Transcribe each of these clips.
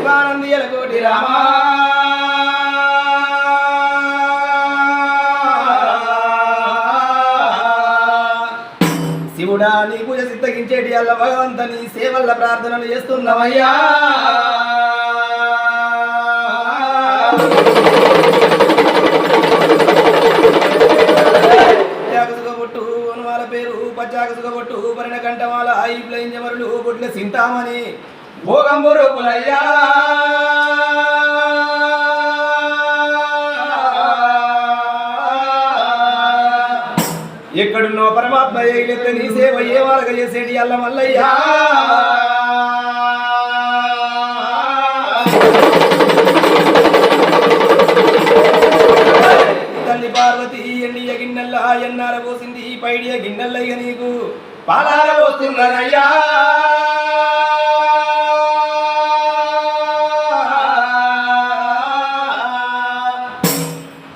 శివానంది కోటి రామా. శివుడా నీ పూజ సిద్ధగించేటి అల్ల భగవంత నీ సేవల్ల ప్రార్థనలు చేస్తున్నామయ్యా పచ్చాకసుగబొట్టు పేరు పచ్చాకసుగొట్టు పరిణ కంఠమాల ఐప్లైంజమరులు బొట్ల సింతామణి. భోగంబురు పులయ్యా ఎక్కడున్నో పరమాత్మ ఏ నీ సేవ ఏ వాళ్ళక చేసేటి అల్ల మల్లయ్యా. తల్లి పార్వతి ఎన్నియ గిన్నెల్లా ఎన్నార పోసింది పైడియ గిన్నెల్లయ్య నీకు. పాలార పోస్తున్నదయ్యా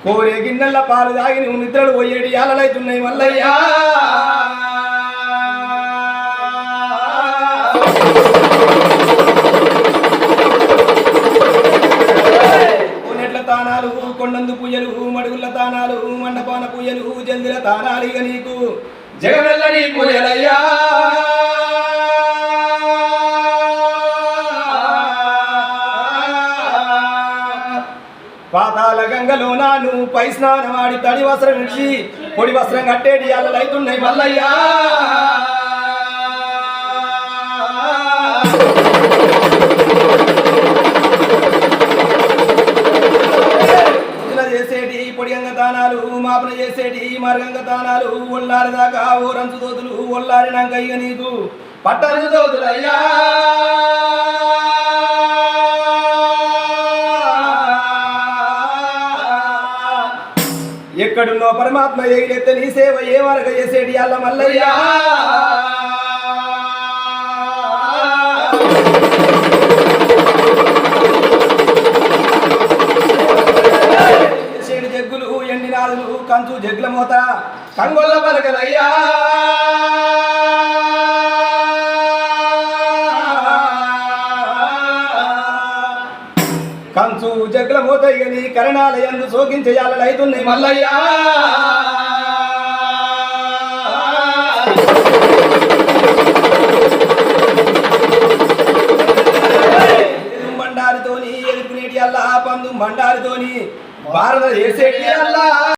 కోరే గిన్నెల పాలు తాగి నువ్వు నిద్రలు పోయేటి అలలైతున్నాయి మల్లయ్యా. కోనెట్ల తానాలు కొండందు పూజలు మడుగుల తానాలు మండపాన పూజలు జల్దిల తానాలు ఇక నీకు. జగమెల్లని పూజలయ్యా పాతాల గంగలో నాను పై స్నానం ఆడి తడి వస్త్రం విడిచి పొడి వస్త్రం కట్టేటి అల్లలైతున్నాయి మల్లయ్యా చేసేటి పొడిగంగ దానాలు మాపన చేసేటి మార్గంగ దానాలు ఒళ్ళారి దాకా ఊరంచు దోతులు ఒళ్ళారినాక ఇక నీకు పట్టంచు దోతులయ్యా. ఎక్కడున్నో పరమాత్మ ఎగిరెత్త నీ సేవ ఏ వరకు చేసేటి అల్ల మల్లయ్యా? జగ్గులు ఎండి నాదులు కంచు జగ్గుల మూత కంగొల్ల పలకలయ్యా. కంచు జగ్గుల మోతయ్యని కరణాలయందు శోకించేయాలైతున్నాయి మల్లయ్యా. బండారితోని ఎదుర్కొనేటి అల్లా పందు బండారితోని భారత చేసేటి అల్లా